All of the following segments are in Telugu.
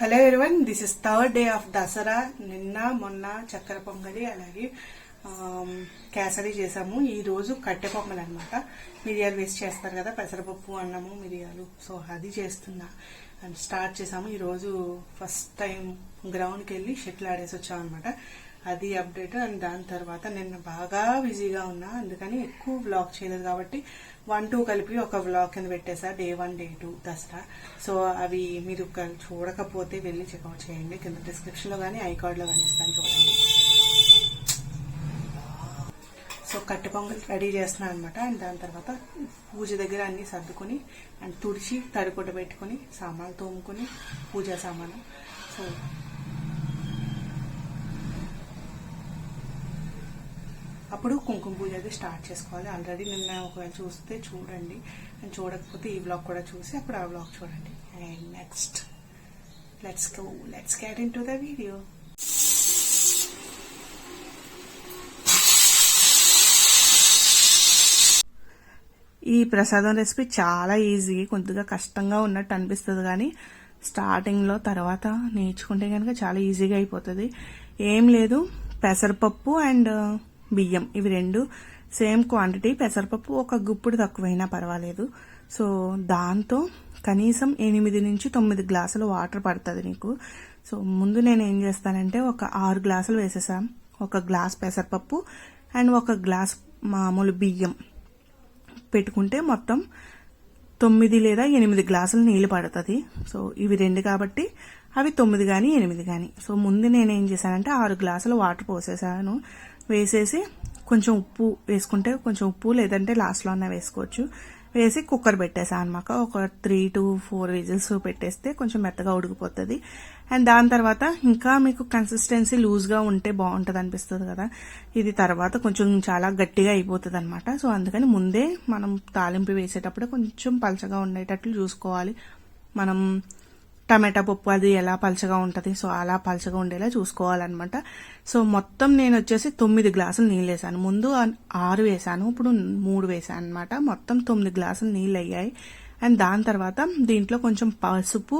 Hello everyone this is third day of Dasara. నిన్న మొన్న చక్కెర పొంగలి అలాగే కేసరి చేసాము. ఈ రోజు కట్టె పొంగలి అనమాట మిరియాలు వేసి చేస్తారు కదా పెసరపప్పు అన్నము మిరియాలు. సో అది చేస్తున్నా. అండ్ స్టార్ట్ చేసాము. ఈ రోజు ఫస్ట్ టైం గ్రౌండ్కి వెళ్ళి షటిల్ ఆడేసి వచ్చాం అనమాట అది అప్డేట్. అండ్ దాని తర్వాత నిన్న బాగా బిజీగా ఉన్నా. అందుకని ఎక్కువ బ్లాక్ చేయలేదు కాబట్టి వన్ టూ కలిపి ఒక వ్లాగ్ కింద పెట్టేసా. Day one day two Dasara. So అవి మీరు చూడకపోతే వెళ్ళి చెక్అవుట్ చేయండి. కింద డిస్క్రిప్షన్లో కానీ ఐకార్డ్లో కానీ ఇస్తాను చూడండి. సో కట్టె పొంగల్ రెడీ చేస్తున్నాను అనమాట అండ్ దాని తర్వాత పూజ దగ్గర అన్ని సర్దుకొని అండ్ తుడిచి తడిపొట్ట పెట్టుకొని సామాన్లు తోముకొని పూజా సామాను. సో అప్పుడు కుంకుమ పూజ అది స్టార్ట్ చేసుకోవాలి. ఆల్రెడీ నిన్న ఒకవేళ చూస్తే చూడండి. అండ్ చూడకపోతే ఈ బ్లాగ్ కూడా చూసి అప్పుడు ఆ బ్లాగ్ చూడండి. And next let's go let's get into the video ఈ ప్రసాదం రెసిపీ చాలా ఈజీ కొద్దిగా కష్టంగా ఉన్నట్టు అనిపిస్తుంది కానీ స్టార్టింగ్లో తర్వాత నేర్చుకుంటే కనుక చాలా ఈజీగా అయిపోతుంది. ఏం లేదు పెసరపప్పు అండ్ బియ్యం. ఇవి రెండు సేమ్ క్వాంటిటీ. పెసరపప్పు ఒక గుప్పుడు తక్కువైనా పర్వాలేదు. సో దాంతో కనీసం ఎనిమిది నుంచి తొమ్మిది గ్లాసులు వాటర్ పడుతుంది నీకు. సో ముందు నేను ఏం చేస్తానంటే ఒక ఆరు గ్లాసులు వేసేసాం. ఒక గ్లాస్ పెసరపప్పు అండ్ ఒక గ్లాస్ మామూలు బియ్యం. పెట్టుకుంటే మొత్తం తొమ్మిది లేదా ఎనిమిది గ్లాసులు నీళ్ళు పడుతుంది. సో ఇవి రెండు కాబట్టి అవి తొమ్మిది కానీ ఎనిమిది కానీ సో ముందు నేను ఏం చేశానంటే ఆరు గ్లాసులు వాటర్ పోసేసాను. వేసేసి కొంచెం ఉప్పు వేసుకుంటే కొంచెం ఉప్పు లేదంటే లాస్ట్లో అన్న వేసుకోవచ్చు. వేసి కుక్కర్ పెట్టేసాను అనమాట ఒక త్రీ టు ఫోర్ విజిల్స్ పెట్టేస్తే కొంచెం మెత్తగా ఉడికిపోతుంది. అండ్ దాని తర్వాత ఇంకా మీకు కన్సిస్టెన్సీ లూజ్గా ఉంటే బాగుంటుంది అనిపిస్తుంది కదా. ఇది తర్వాత కొంచెం చాలా గట్టిగా అయిపోతుంది అనమాట సో అందుకని ముందే మనం తాలింపు వేసేటప్పుడు కొంచెం పలచగా ఉండేటట్లు చూసుకోవాలి. మనం టమాటా పప్పు అది ఎలా పలచగా ఉంటుంది సో అలా పలచగా ఉండేలా చూసుకోవాలన్నమాట. సో మొత్తం నేను వచ్చేసి తొమ్మిది గ్లాసులు నీళ్ళు వేసాను. ముందు ఆరు వేసాను ఇప్పుడు మూడు వేసాను అనమాట మొత్తం తొమ్మిది గ్లాసులు నీళ్ళు అయ్యాయి. అండ్ దాని తర్వాత దీంట్లో కొంచెం పసుపు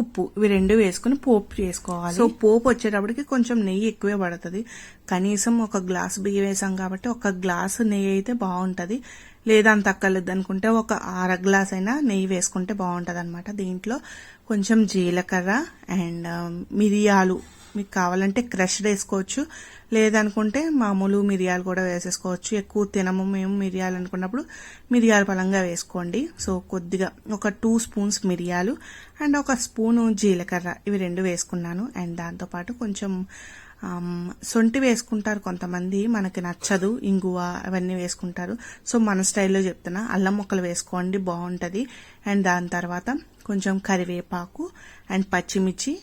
ఉప్పు ఇవి రెండు వేసుకుని పోపు చేసుకోవాలి సో పోపు వచ్చేటప్పటికి కొంచెం నెయ్యి ఎక్కువే పడుతుంది. కనీసం ఒక గ్లాస్ బియ్యం వేసాం కాబట్టి ఒక గ్లాసు నెయ్యి అయితే బాగుంటుంది. లేదా అంత అక్కర్లేదు అనుకుంటే ఒక అర గ్లాస్ అయినా నెయ్యి వేసుకుంటే బాగుంటుంది అనమాట దీంట్లో కొంచెం జీలకర్ర అండ్ um, మిరియాలు మీకు కావాలంటే క్రష్డ్ వేసుకోవచ్చు. లేదనుకుంటే మామూలు మిరియాలు కూడా వేసేసుకోవచ్చు. ఎక్కువ తినము మేము మిరియాలు అనుకున్నప్పుడు మిరియాల పలంగా వేసుకోండి. సో కొద్దిగా ఒక టూ స్పూన్స్ మిరియాలు అండ్ ఒక స్పూను జీలకర్ర ఇవి రెండు వేసుకున్నాను. అండ్ దాంతోపాటు కొంచెం సొంటి వేసుకుంటారు కొంతమంది మనకి నచ్చదు ఇంగువ అవన్నీ వేసుకుంటారు. సో మన స్టైల్లో చెప్తున్నా అల్లం ముక్కలు వేసుకోండి బాగుంటుంది. అండ్ దాని తర్వాత కొంచెం కరివేపాకు అండ్ పచ్చిమిర్చి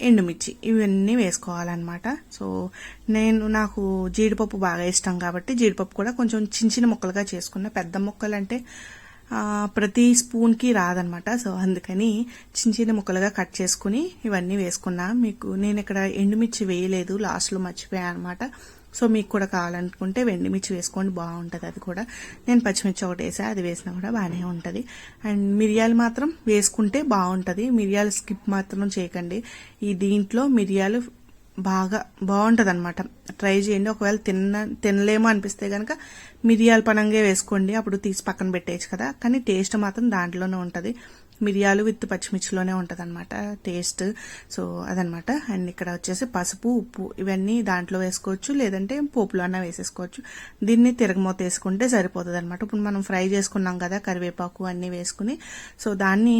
ఎండుమిర్చి ఇవన్నీ వేసుకోవాలన్నమాట. సో నేను నాకు జీడిపప్పు బాగా ఇష్టం కాబట్టి జీడిపప్పు కూడా కొంచెం చిన్న చిన్న ముక్కలుగా చేసుకున్న. పెద్ద ముక్కలు అంటే ప్రతి స్పూన్కి రాదనమాట. సో అందుకని చిన్న చిన్న ముక్కలుగా కట్ చేసుకుని ఇవన్నీ వేసుకున్నా. మీకు నేను ఇక్కడ ఎండుమిర్చి వేయలేదు లాస్ట్లో మర్చిపోయాను అనమాట. సో మీకు కూడా కావాలనుకుంటే వెండిమిర్చి వేసుకోండి బాగుంటుంది అది కూడా. నేను పచ్చిమిర్చి ఒకటి వేసా అది వేసినా కూడా బాగానే ఉంటుంది. అండ్ మిరియాలు మాత్రం వేసుకుంటే బాగుంటుంది. మిరియాలు స్కిప్ మాత్రం చేయకండి. ఈ దీంట్లో మిరియాలు బాగా బాగుంటుంది అనమాట ట్రై చేయండి. ఒకవేళ తిన్న తినలేమో అనిపిస్తే కనుక మిరియాల పనంగా వేసుకోండి. అప్పుడు తీసి పక్కన పెట్టేయచ్చు కదా. కానీ టేస్ట్ మాత్రం దాంట్లోనే ఉంటుంది. మిరియాలు విత్ పచ్చిమిర్చిలోనే ఉంటుంది అనమాట టేస్ట్. సో అదనమాట అండ్ ఇక్కడ వచ్చేసి పసుపు ఉప్పు ఇవన్నీ దాంట్లో వేసుకోవచ్చు. లేదంటే పోపులో అన్న వేసేసుకోవచ్చు. దీన్ని తిరగమూత వేసుకుంటే సరిపోతుంది అనమాట ఇప్పుడు మనం ఫ్రై చేసుకున్నాం కదా కరివేపాకు అన్నీ వేసుకుని. సో దాన్ని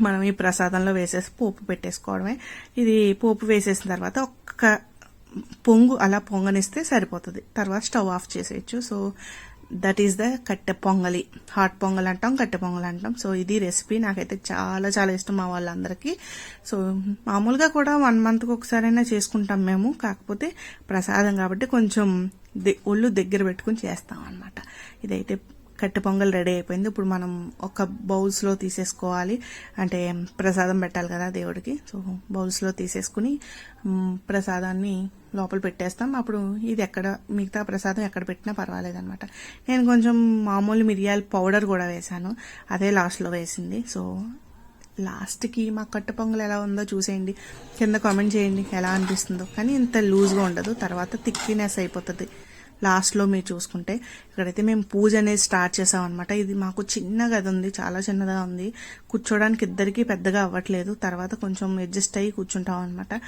మనం ఈ ప్రసాదంలో వేసేసి పోపు పెట్టేసుకోవడమే. ఇది పోపు వేసేసిన తర్వాత ఒక్క పొంగు అలా పొంగనిస్తే సరిపోతుంది. తర్వాత స్టవ్ ఆఫ్ చేసేయచ్చు. So that is the katte pongali. Hot pongal అంటాం కట్టె పొంగల్ అంటాం. సో ఇది రెసిపీ నాకైతే చాలా చాలా ఇష్టం మా వాళ్ళందరికీ. సో మామూలుగా కూడా వన్ మంత్కి ఒకసారైనా చేసుకుంటాం మేము. కాకపోతే ప్రసాదం కాబట్టి కొంచెం ఒళ్ళు దగ్గర పెట్టుకుని చేస్తాం అనమాట ఇదైతే కట్టె పొంగల్ రెడీ అయిపోయింది. ఇప్పుడు మనం ఒక బౌల్స్లో తీసేసుకోవాలి. అంటే ప్రసాదం పెట్టాలి కదా దేవుడికి. సో బౌల్స్లో తీసేసుకుని ప్రసాదాన్ని లోపల పెట్టేస్తాం. అప్పుడు ఇది ఎక్కడ మిగతా ప్రసాదం ఎక్కడ పెట్టినా పర్వాలేదనమాట నేను కొంచెం మామూలు మిరియాల పౌడర్ కూడా వేశాను. అదే లాస్ట్లో వేసింది. సో లాస్ట్కి మా కట్టు పొంగల్ ఎలా ఉందో చూసేయండి. కింద కామెంట్ చేయండి ఎలా అనిపిస్తుందో. కానీ ఇంత లూజ్గా ఉండదు. తర్వాత థిక్నెస్ అయిపోతుంది. లాస్ట్లో మీరు చూసుకుంటే ఇక్కడైతే మేము పూజ అనేది స్టార్ట్ చేసాం అనమాట ఇది మాకు చిన్న గది ఉంది చాలా చిన్నగా ఉంది. కూర్చోడానికి ఇద్దరికీ పెద్దగా అవ్వట్లేదు. తర్వాత కొంచెం అడ్జస్ట్ అయ్యి కూర్చుంటాం అనమాట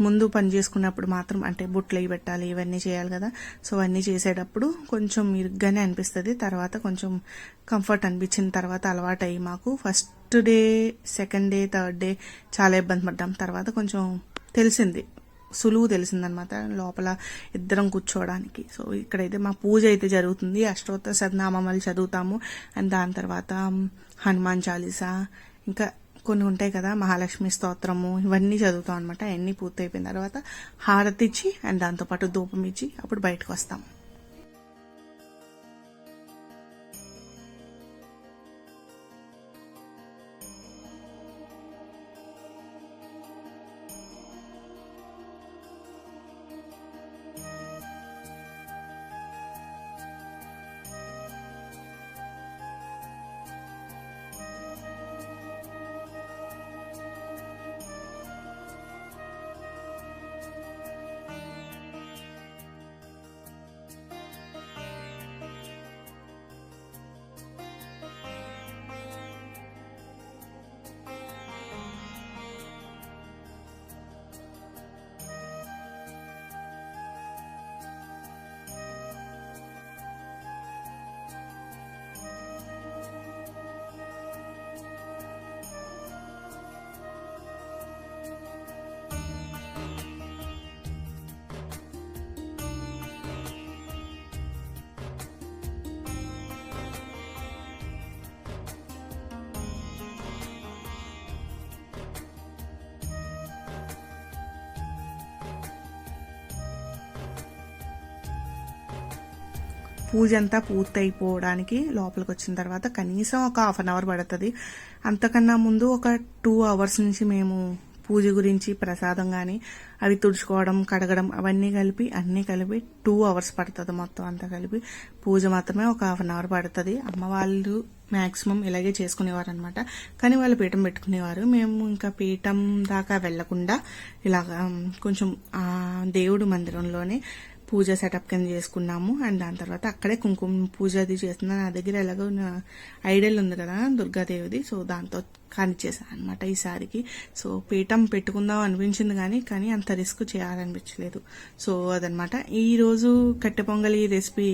ముందు పని చేసుకున్నప్పుడు మాత్రం అంటే బుట్లు అవి పెట్టాలి ఇవన్నీ చేయాలి కదా. సో అవన్నీ చేసేటప్పుడు కొంచెం ఇరుగ్గానే అనిపిస్తుంది. తర్వాత కొంచెం కంఫర్ట్ అనిపించిన తర్వాత అలవాటు అయ్యి మాకు. First day second day third day చాలా ఇబ్బంది పడ్డాం. తర్వాత కొంచెం తెలిసింది. సులువు తెలిసిందనమాట. లోపల ఇద్దరం కూర్చోవడానికి. సో ఇక్కడైతే మా పూజ అయితే జరుగుతుంది. అష్టోత్తర సద్నామాలు చదువుతాము. అండ్ దాని తర్వాత హనుమాన్ చాలీసా ఇంకా కొన్ని ఉంటాయి కదా మహాలక్ష్మి స్తోత్రము ఇవన్నీ చదువుతాం అనమాట అన్నీ పూర్తయిపోయిన తర్వాత హారతి ఇచ్చి అండ్ దాంతోపాటు ధూపం ఇచ్చి అప్పుడు బయటకు వస్తాం పూజ అంతా పూర్తయిపోవడానికి లోపలికి వచ్చిన తర్వాత కనీసం ఒక హాఫ్ అన్ అవర్ పడుతుంది. అంతకన్నా ముందు ఒక టూ అవర్స్ నుంచి మేము పూజ గురించి ప్రసాదం కానీ అవి తుడుచుకోవడం కడగడం అవన్నీ కలిపి అన్నీ కలిపి టూ అవర్స్ పడుతుంది మొత్తం అంతా కలిపి. పూజ మాత్రమే ఒక హాఫ్ అన్ అవర్ పడుతుంది. అమ్మ వాళ్ళు మ్యాక్సిమం ఇలాగే చేసుకునేవారు అనమాట కానీ వాళ్ళు పీఠం పెట్టుకునేవారు. మేము ఇంకా పీఠం దాకా వెళ్ళకుండా ఇలాగా కొంచెం దేవుడు మందిరంలోనే పూజ సెటప్ కింద చేసుకున్నాము. అండ్ దాని తర్వాత అక్కడే కుంకుమ పూజ అది చేస్తున్నా. నా దగ్గర ఎలాగో నా ఐడియల్ ఉంది కదా దుర్గాదేవిది. సో దాంతో కానిచ్చేసాను అనమాట ఈసారికి. సో పీఠం పెట్టుకుందాం అనిపించింది కానీ కానీ అంత రిస్క్ చేయాలనిపించలేదు. సో అదనమాట ఈరోజు రోజు కట్టె పొంగలి రెసిపీ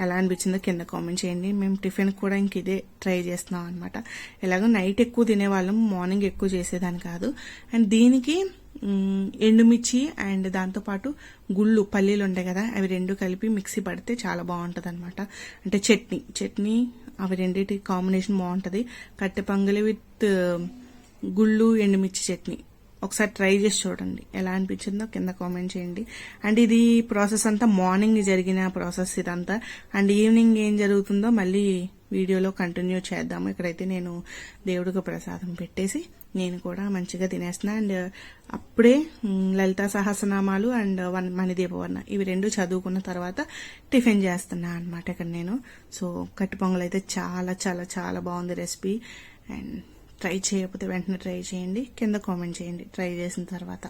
ఎలా అనిపించిందో కింద కామెంట్ చేయండి. మేము టిఫిన్ కూడా ఇంక ఇదే ట్రై చేస్తున్నాం అనమాట ఎలాగో నైట్ ఎక్కువ తినేవాళ్ళం మార్నింగ్ ఎక్కువ చేసేదాన్ని కాదు. అండ్ దీనికి ఎండుమిర్చి అండ్ దాంతోపాటు గుళ్ళు పల్లీలు ఉంటాయి కదా అవి రెండు కలిపి మిక్సీ పడితే చాలా బాగుంటుంది అనమాట అంటే చట్నీ చట్నీ అవి రెండింటి కాంబినేషన్ బాగుంటుంది. కట్టె పంగలి విత్ గుళ్ళు ఎండుమిర్చి చట్నీ. ఒకసారి ట్రై చేసి చూడండి. ఎలా అనిపించిందో కింద కామెంట్ చేయండి. అండ్ ఇది ప్రాసెస్ అంతా మార్నింగ్ జరిగిన ప్రాసెస్ ఇదంతా. అండ్ ఈవినింగ్ ఏం జరుగుతుందో మళ్ళీ వీడియోలో కంటిన్యూ చేద్దాము. ఇక్కడైతే నేను దేవుడికి ప్రసాదం పెట్టేసి నేను కూడా మంచిగా తినేస్తున్నా. అండ్ అప్పుడే లలిత లలితా సహస్రనామాలు అండ్ వన్ మణిదీపవర్ణ ఇవి రెండు చదువుకున్న తర్వాత టిఫిన్ చేస్తున్నా అనమాట ఇక్కడ నేను. సో కట్టి పొంగల్ అయితే చాలా చాలా చాలా బాగుంది రెసిపీ. అండ్ ట్రై చేయకపోతే వెంటనే ట్రై చేయండి. కింద కామెంట్ చేయండి. ట్రై చేసిన తర్వాత.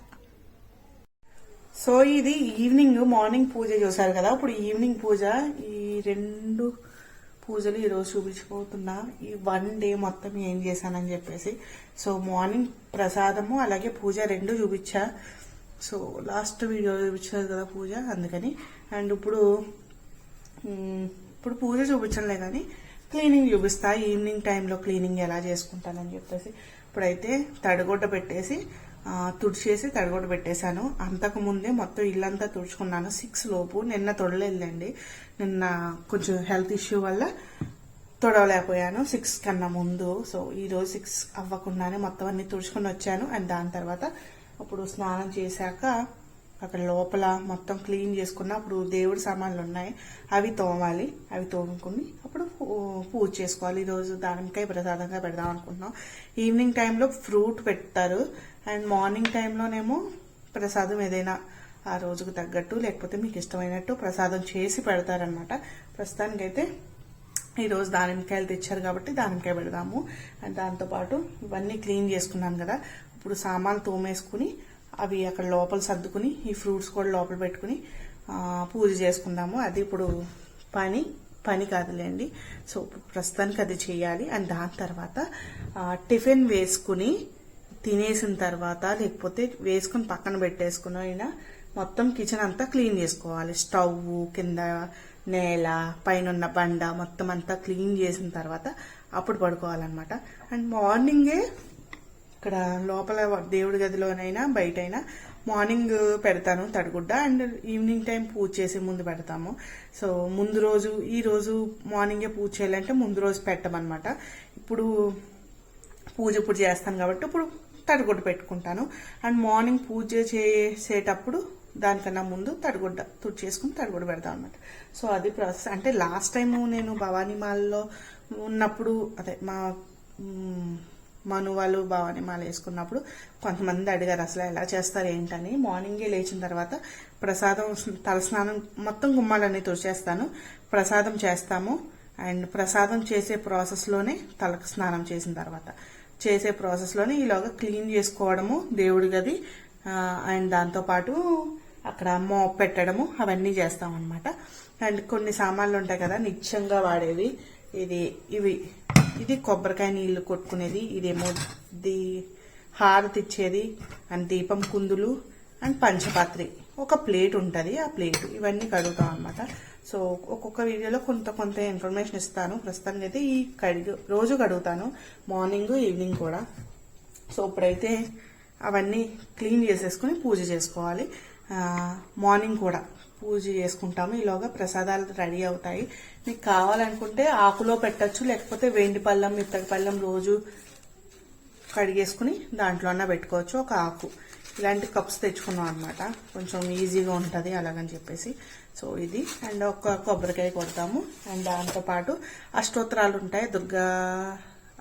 సో ఇది ఈవినింగ్ మార్నింగ్ పూజ చూసారు కదా? ఇప్పుడు ఈవినింగ్ పూజ ఈ రెండు పూజలు ఈరోజు చూపించిపోతున్నా ఈ వన్ డే మొత్తం ఏం చేశానని చెప్పేసి. సో మార్నింగ్ ప్రసాదము అలాగే పూజ రెండు చూపించా. సో లాస్ట్ వీడియో చూపించారు కదా పూజ అందుకని. అండ్ ఇప్పుడు ఇప్పుడు పూజ చూపించలే కానీ క్లీనింగ్ చూపిస్తా. ఈవినింగ్ టైంలో క్లీనింగ్ ఎలా చేసుకుంటానని చెప్పేసి. ఇప్పుడైతే తడిగుడ్డ పెట్టేసి తుడిచేసి తడిగుడ్డ పెట్టేశాను. అంతకు ముందే మొత్తం ఇల్లంతా తుడుచుకున్నాను. సిక్స్ లోపు నిన్న తొడలేదండి నిన్న కొంచెం హెల్త్ ఇష్యూ వల్ల తొడవలేకపోయాను. సిక్స్ కన్నా ముందు. సో ఈరోజు సిక్స్ అవ్వకుండానే మొత్తం అన్ని తుడుచుకొని వచ్చాను. అండ్ దాని తర్వాత అప్పుడు స్నానం చేశాక అక్కడ లోపల మొత్తం క్లీన్ చేసుకున్న అప్పుడు దేవుడి సామాన్లు ఉన్నాయి. అవి తోమాలి. అవి తోముకుని అప్పుడు పూజ చేసుకోవాలి. ఈరోజు దానికాయ ప్రసాదంగా పెడదాం అనుకుంటున్నాం. ఈవినింగ్ టైంలో ఫ్రూట్ పెడతారు. అండ్ మార్నింగ్ టైంలోనేమో ప్రసాదం ఏదైనా ఆ రోజుకు తగ్గట్టు లేకపోతే మీకు ఇష్టమైనట్టు ప్రసాదం చేసి పెడతారనమాట ప్రస్తుతానికైతే ఈరోజు దానిమ్మకాయలు తెచ్చారు కాబట్టి దానిమ్మకాయ పెడదాము. అండ్ దాంతోపాటు ఇవన్నీ క్లీన్ చేసుకున్నాను కదా. ఇప్పుడు సామాన్లు తోమేసుకుని అవి అక్కడ లోపల సర్దుకుని ఈ ఫ్రూట్స్ కూడా లోపల పెట్టుకుని పూజ చేసుకుందాము. అది ఇప్పుడు పని పని కాదులేండి. సో ప్రస్తుతానికి అది చేయాలి. అండ్ దాని తర్వాత టిఫిన్ వేసుకుని తినేసిన తర్వాత లేకపోతే వేసుకుని పక్కన పెట్టేసుకుని అయినా మొత్తం కిచెన్ అంతా క్లీన్ చేసుకోవాలి. స్టవ్ కింద నేల పైన ఉన్న బండ మొత్తం అంతా క్లీన్ చేసిన తర్వాత అప్పుడు పడుకోవాలన్నమాట. అండ్ మార్నింగే ఇక్కడ లోపల దేవుడి గదిలోనైనా బయటైనా మార్నింగ్ పెడతాను తడిగుడ్డ అండ్ ఈవినింగ్ టైం పూజ చేసి ముందు పెడతాము. సో ముందు రోజు ఈ రోజు మార్నింగే పూజ చేయాలంటే ముందు రోజు పెట్టమన్నమాట. ఇప్పుడు పూజ ఇప్పుడు చేస్తాను కాబట్టి ఇప్పుడు తడిగుడ్డ పెట్టుకుంటాను. అండ్ మార్నింగ్ పూజ చేసేటప్పుడు దానికన్నా ముందు తడిగుడ్డ తుడిచేసుకుని తడిగుడ్డ పెడతాం అనమాట సో అది ప్రాసెస్. అంటే లాస్ట్ టైం నేను భవానీ మాల్లో ఉన్నప్పుడు అదే మా మను వాళ్ళు భవాని మాల వేసుకున్నప్పుడు కొంతమంది అడిగారు అసలు ఎలా చేస్తారు ఏంటని? మార్నింగే లేచిన తర్వాత ప్రసాదం తలస్నానం మొత్తం గుమ్మాలన్నీ తుడిచేస్తాను. ప్రసాదం చేస్తాము. అండ్ ప్రసాదం చేసే ప్రాసెస్లోనే తలకు స్నానం చేసిన తర్వాత. చేసే ప్రాసెస్లోనే ఈలోగా క్లీన్ చేసుకోవడము దేవుడి గది అండ్ దాంతోపాటు అక్కడ మోప్ పెట్టడము అవన్నీ చేస్తాం అనమాట అండ్ కొన్ని సామాన్లు ఉంటాయి కదా నిత్యంగా వాడేవి. ఇది ఇవి ఇది కొబ్బరికాయ నీళ్ళు కొట్టుకునేది ఇదేమో ది హారతి ఇచ్చేది అండ్ దీపం కుందులు అండ్ పంచపాత్రి. ఒక ప్లేట్ ఉంటుంది ఆ ప్లేట్ ఇవన్నీ కడుగుతాం అనమాట సో ఒక్కొక్క వీడియోలో కొంత కొంత ఇన్ఫర్మేషన్ ఇస్తాను. ప్రస్తుతానికి అయితే ఈ కడిగి రోజు కడుగుతాను. మార్నింగ్ ఈవినింగ్ కూడా. సో ఇప్పుడైతే అవన్నీ క్లీన్ చేసేసుకుని పూజ చేసుకోవాలి. మార్నింగ్ కూడా పూజ చేసుకుంటాము. ఈలోగా ప్రసాదాలు రెడీ అవుతాయి. మీకు కావాలనుకుంటే ఆకులో పెట్టచ్చు లేకపోతే వెండి పళ్ళం ఇత్తడి పళ్ళం రోజు కడిగేసుకుని దాంట్లో అన్న పెట్టుకోవచ్చు. ఒక ఆకు. ఇలాంటి కప్స్ తెచ్చుకున్నాం అనమాట కొంచెం ఈజీగా ఉంటుంది అలాగని చెప్పేసి. సో ఇది. అండ్ ఒక కొబ్బరికాయ కొడతాము. అండ్ దాంతోపాటు అష్టోత్తరాలు ఉంటాయి. దుర్గా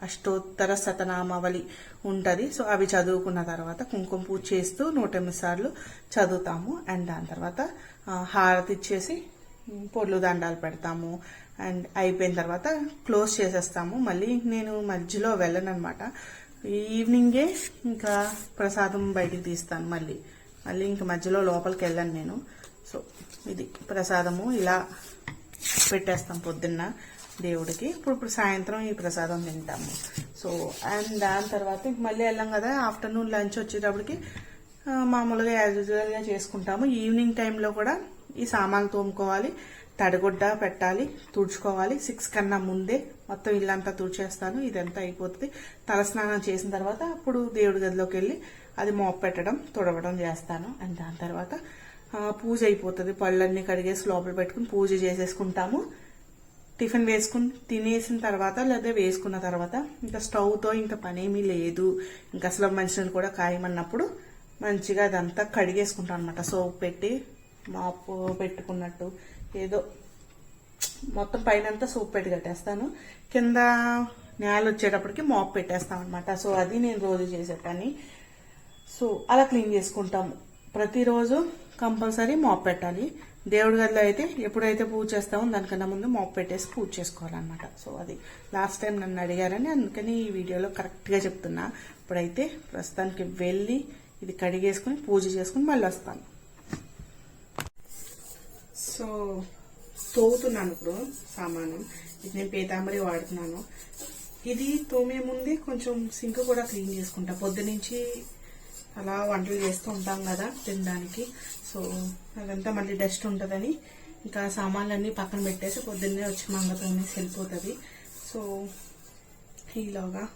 అష్టోత్తర శతనామావళి ఉంటుంది. సో అవి చదువుకున్న తర్వాత కుంకుమ పూజ చేస్తూ నూట ఎనిమిది సార్లు చదువుతాము. అండ్ దాని తర్వాత హారతి ఇచ్చేసి పొళ్ళు దండాలు పెడతాము. అండ్ అయిపోయిన తర్వాత క్లోజ్ చేసేస్తాము. మళ్ళీ నేను మధ్యలో వెళ్ళను అనమాట ఈవినింగే ఇంకా ప్రసాదం బయటికి తీస్తాను మళ్ళీ. మళ్ళీ ఇంకా మధ్యలో లోపలికి వెళ్ళాను నేను. సో ఇది ప్రసాదము. ఇలా పెట్టేస్తాం పొద్దున్న దేవుడికి. ఇప్పుడు ఇప్పుడు సాయంత్రం ఈ ప్రసాదం తింటాము. సో అండ్ దాని తర్వాత ఇంక మళ్ళీ వెళ్ళాం కదా ఆఫ్టర్నూన్ లంచ్ వచ్చేటప్పటికి మామూలుగా యాజ్ యూజువల్గా చేసుకుంటాము. ఈవినింగ్ టైంలో కూడా ఈ సామాన్లు తోముకోవాలి. తడిగుడ్డ పెట్టాలి తుడుచుకోవాలి. సిక్స్ కన్నా ముందే మొత్తం ఇల్లంతా తుడిచేస్తాను. ఇదంతా అయిపోతుంది. తలస్నానం చేసిన తర్వాత అప్పుడు దేవుడి గదిలోకి వెళ్ళి అది మోపు పెట్టడం తుడవడం చేస్తాను. అండ్ దాని తర్వాత పూజ అయిపోతుంది. పళ్ళన్నీ కడిగేసి లోపల పెట్టుకుని పూజ చేసేసుకుంటాము. టిఫిన్ వేసుకుని తినేసిన తర్వాత లేదా వేసుకున్న తర్వాత ఇంకా స్టవ్తో ఇంకా పనేమీ లేదు. ఇంకా అసలు మనుషులు కూడా ఖాయమన్నప్పుడు మంచిగా అదంతా కడిగేసుకుంటాం అనమాట సోప్ పెట్టి మాపు పెట్టుకున్నట్టు. ఏదో మొత్తం పైన అంతా సోప్ పెట్టి కట్టేస్తాను. కింద నేల వచ్చేటప్పటికి మాప్ పెట్టేస్తాం అనమాట సో అది నేను రోజు చేసే పని. సో అలా క్లీన్ చేసుకుంటాము. ప్రతిరోజు కంపల్సరీ మాప్ పెట్టాలి. దేవుడి గదిలో అయితే ఎప్పుడైతే పూజ చేస్తామో దానికన్నా ముందు మాప్ పెట్టేసి పూజ చేసుకోవాలన్నమాట. సో అది లాస్ట్ టైం నన్ను అడిగారని అందుకని ఈ వీడియోలో కరెక్ట్గా చెప్తున్నా. ఇప్పుడైతే ప్రస్తుతానికి వెళ్ళి ఇది కడిగేసుకుని పూజ చేసుకుని మళ్ళీ వస్తాను. సో తోగుతున్నాను ఇప్పుడు సామాను. ఇది నేను పీతాంబరి వాడుతున్నాను. ఇది తోమే ముందే కొంచెం సింక్ కూడా క్లీన్ చేసుకుంటా. పొద్దునుంచి అలా వంటలు చేస్తూ ఉంటాం కదా తినడానికి. సో అదంతా మళ్ళీ డస్ట్ ఉంటుందని ఇంకా సామాన్లన్నీ పక్కన పెట్టేసి పొద్దున్నే వచ్చి మంగతోనేసి వెళ్ళిపోతుంది. సో ఈలోగా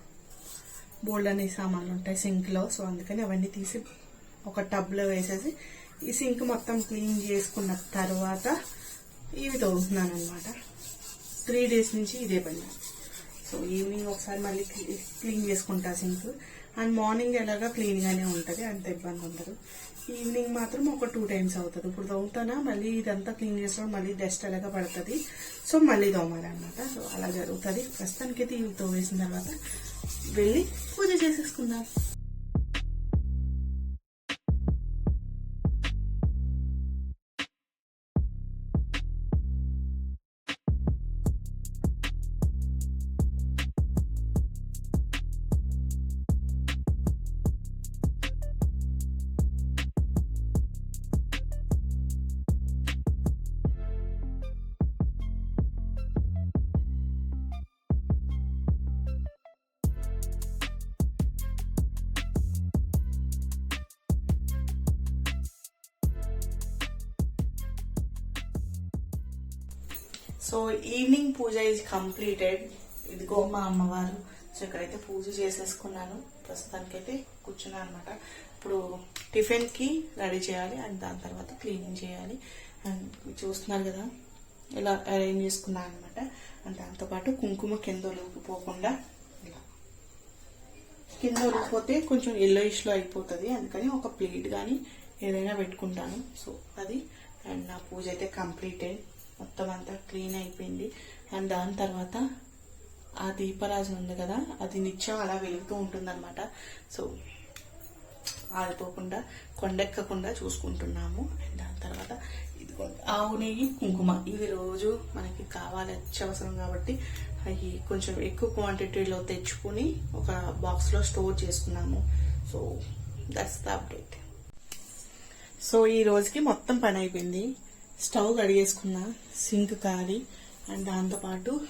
బోల్డ్ అనే సామాన్లు ఉంటాయి సింక్లో. సో అందుకని అవన్నీ తీసి ఒక టబ్లో వేసేసి ఈ సింక్ మొత్తం క్లీన్ చేసుకున్న తర్వాత ఇవి తోగుతున్నాను అనమాట త్రీ డేస్ నుంచి ఇదే పని. సో ఈవినింగ్ ఒకసారి మళ్ళీ క్లీన్ చేసుకుంటా సింక్. అండ్ మార్నింగ్ ఎలాగా క్లీన్గానే ఉంటుంది అంత ఇబ్బంది ఉండదు. ఈవినింగ్ మాత్రం ఒక టూ టైమ్స్ అవుతుంది. ఇప్పుడు తోగుతానా మళ్ళీ ఇదంతా క్లీన్ చేసినప్పుడు మళ్ళీ డస్ట్ ఎలాగా పడుతుంది. సో మళ్ళీ తోమాలన్నమాట. సో అలా జరుగుతుంది. ప్రస్తుతానికి అయితే ఇవి తోవేసిన తర్వాత వెళ్ళి పూజ చేసేసుకుందాం. So evening puja is completed ఇదిగో మా అమ్మవారు. సో ఇక్కడైతే పూజ చేసేసుకున్నాను. ప్రస్తుతానికైతే కూర్చున్నాను అనమాట ఇప్పుడు టిఫిన్కి రెడీ చేయాలి. అండ్ దాని తర్వాత క్లీనింగ్ చేయాలి. అండ్ చూస్తున్నారు కదా ఇలా అరేంజ్ చేసుకున్నాను అనమాట అండ్ దాంతోపాటు కుంకుమ కింద ఒలిగిపోకుండా ఇలా. కింద ఉడికిపోతే కొంచెం ఎల్లోయిష్లో అయిపోతుంది. అందుకని ఒక ప్లేట్ కానీ ఏదైనా పెట్టుకుంటాను. సో అది. అండ్ నా పూజ అయితే కంప్లీటెడ్ మొత్తం అంతా క్లీన్ అయిపోయింది. అండ్ దాని తర్వాత ఆ దీపరాజు ఉంది కదా అది నిత్యం అలా వెలుగుతూ ఉంటుంది సో ఆగిపోకుండా కొండెక్కకుండా చూసుకుంటున్నాము. అండ్ దాని తర్వాత ఇదిగోండి ఆవు నెయ్యి కుంకుమ. ఇవి రోజు మనకి కావాలి అత్యవసరం కాబట్టి అవి కొంచెం ఎక్కువ క్వాంటిటీలో తెచ్చుకుని ఒక బాక్స్లో స్టోర్ చేసుకున్నాము. So that's the update so ఈ రోజుకి మొత్తం పని అయిపోయింది. స్టవ్ కడిగేసుకున్నా సింక్ కాలి అండ్ దాంతోపాటు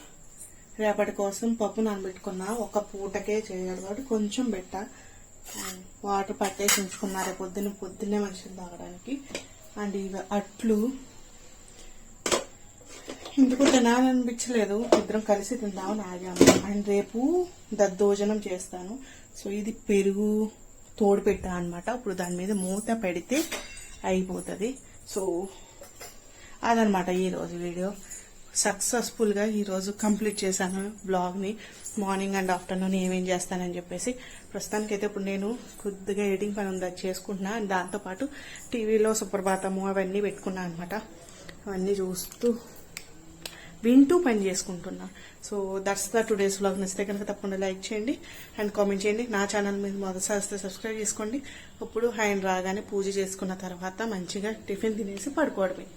రేపటి కోసం పప్పు నానబెట్టుకున్నా ఒక పూటకే చేయాలి కాబట్టి కొంచెం పెట్ట. వాటర్ పట్టేసి ఉంచుకున్నా రేపు పొద్దున్న పొద్దున్నే మంచిగా తాగడానికి. అండ్ ఇవి అట్లు. ఎందుకు తినాలనిపించలేదు. ఇద్దరం కలిసి తిందామని ఆగాము. అండ్ రేపు దద్దోజనం చేస్తాను. సో ఇది పెరుగు తోడు పెట్టా అనమాట ఇప్పుడు దాని మీద మూత పెడితే అయిపోతుంది. సో అదనమాట ఈరోజు వీడియో. సక్సెస్ఫుల్గా ఈరోజు కంప్లీట్ చేశాను బ్లాగ్ని. మార్నింగ్ అండ్ ఆఫ్టర్నూన్ ఏమేం చేస్తానని చెప్పేసి. ప్రస్తుతానికైతే ఇప్పుడు నేను కొద్దిగా ఎడిటింగ్ పని ఉంది అది చేసుకుంటున్నా. అండ్ దాంతో పాటు టీవీలో సుప్రభాతము అవన్నీ పెట్టుకున్నా అనమాట అవన్నీ చూస్తూ వింటూ పని చేసుకుంటున్నా. So that's the today's vlog నచ్చితే కనుక తప్పకుండా లైక్ చేయండి అండ్ కామెంట్ చేయండి. నా ఛానల్ మీద మొదటిసారి వస్తే సబ్స్క్రైబ్ చేసుకోండి. ఇప్పుడు ఆయన రాగానే పూజ చేసుకున్న తర్వాత మంచిగా టిఫిన్ తినేసి పడుకోవడమే.